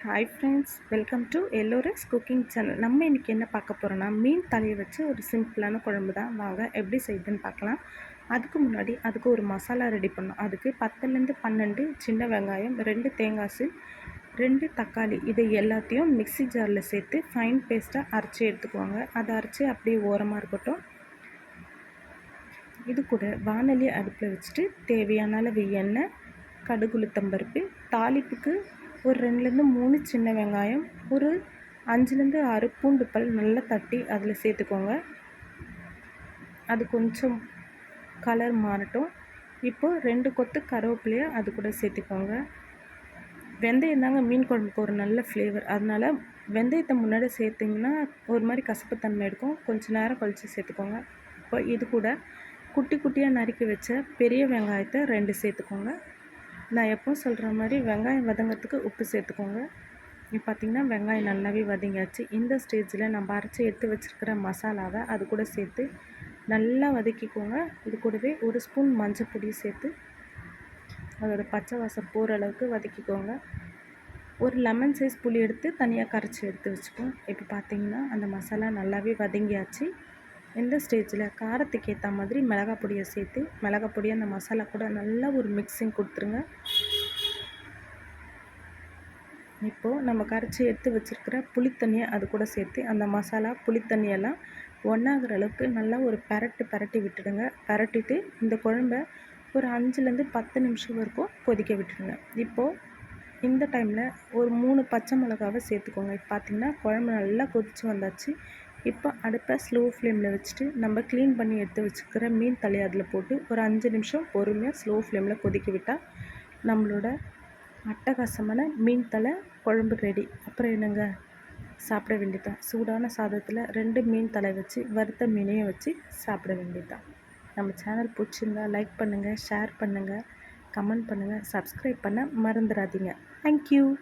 Hi friends welcome to எல்லோரஸ் cooking channel நம்ம இன்றைக்கி என்ன பார்க்க போகிறோன்னா மீன் தலையை வச்சு ஒரு சிம்பிளான குழம்பு தான். வாங்க எப்படி செய்யுதுன்னு பார்க்கலாம். அதுக்கு முன்னாடி அதுக்கு ஒரு மசாலா ரெடி பண்ணோம் அதுக்கு பத்துலேருந்து பன்னெண்டு சின்ன வெங்காயம் ரெண்டு தேங்காய் ரெண்டு தக்காளி. இதை எல்லாத்தையும் மிக்சி ஜாரில் சேர்த்து ஃபைன் பேஸ்ட்டாக அரைச்சி எடுத்துக்குவாங்க. அதை அரைச்சி அப்படியே ஓரமாக இருக்கட்டும். இது கூட வானொலி அடுப்பில் வச்சுட்டு தேவையான அளவு எண்ணெய் கடுகுளுத்தம்பருப்பு தாளிப்புக்கு ஒரு ரெண்டுலேருந்து மூணு சின்ன வெங்காயம் ஒரு அஞ்சுலேருந்து ஆறு பூண்டு பல் நல்லா தட்டி அதில் சேர்த்துக்கோங்க. அது கொஞ்சம் கலர் மாறட்டும். இப்போது ரெண்டு கொத்து கருவேப்பிலையை அது கூட சேர்த்துக்கோங்க. வெந்தயம் தாங்க மீன் குழம்புக்கு ஒரு நல்ல ஃப்ளேவர் அதனால் வெந்தயத்தை முன்னாடி சேர்த்திங்கன்னா ஒரு மாதிரி கசப்புத்தன்மை இருக்கும். கொஞ்சம் நேரம் கழித்து சேர்த்துக்கோங்க. இப்போ இது கூட குட்டி குட்டியாக நறுக்கி வச்ச பெரிய வெங்காயத்தை ரெண்டு சேர்த்துக்கோங்க. நான் எப்போ சொல்கிற மாதிரி வெங்காயம் வதங்கிறதுக்கு உப்பு சேர்த்துக்கோங்க. இப்போ பார்த்திங்கன்னா வெங்காயம் நல்லாவே வதங்கியாச்சு. இந்த ஸ்டேஜில் நம்ம அரைச்சி எடுத்து வச்சுருக்கிற மசாலாவை அது கூட சேர்த்து நல்லா வதக்கிக்கோங்க. இது கூடவே ஒரு ஸ்பூன் மஞ்சள் பொடி சேர்த்து அதோட பச்சை வாசம் போகிற அளவுக்கு வதக்கிக்கோங்க. ஒரு லெமன் சைஸ் புளி எடுத்து தனியாக கரைச்சி எடுத்து வச்சுப்போம். இப்போ பார்த்திங்கன்னா அந்த மசாலா நல்லாவே வதங்கியாச்சு. இந்த ஸ்டேஜில் காரத்துக்கு ஏற்ற மாதிரி மிளகாய் பொடியை சேர்த்து மிளகாய் பொடியை அந்த மசாலா கூட நல்லா ஒரு மிக்சிங் கொடுத்துருங்க. இப்போது நம்ம கரைச்சி எடுத்து வச்சுருக்கிற புளித்தண்ணியை அது கூட சேர்த்து அந்த மசாலா புளித்தண்ணியெல்லாம் ஒன்றாகிற அளவுக்கு நல்லா ஒரு பரட்டு பரட்டி விட்டுடுங்க. பரட்டிட்டு இந்த குழம்ப ஒரு அஞ்சுலேருந்து பத்து நிமிஷம் வரைக்கும் கொதிக்க விட்டுடுங்க. இப்போது இந்த டைமில் ஒரு மூணு பச்சை மிளகாவை சேர்த்துக்கோங்க. இப்போ பார்த்திங்கன்னா குழம்பு நல்லா கொதித்து வந்தாச்சு. இப்போ அடுப்பை ஸ்லோ ஃப்ளேமில் வச்சுட்டு நம்ம க்ளீன் பண்ணி எடுத்து வச்சுக்கிற மீன் தலையை அதில் போட்டு ஒரு அஞ்சு நிமிஷம் பொறுமையாக ஸ்லோ ஃப்ளேமில் கொதிக்க விட்டால் நம்மளோட அட்டகாசமான மீன் தலை குழம்பு ரெடி அப்புறம் என்னங்க? சாப்பிட வேண்டியதான் சூடான சாதத்தில் ரெண்டு மீன் தலை வச்சு வறுத்த மீனையும் வச்சு சாப்பிட வேண்டியதான் நம்ம சேனல் பிடிச்சிருந்தா லைக் பண்ணுங்கள் ஷேர் பண்ணுங்கள் கமெண்ட் பண்ணுங்கள் சப்ஸ்கிரைப் பண்ண மறந்துடாதீங்க. தேங்க்யூ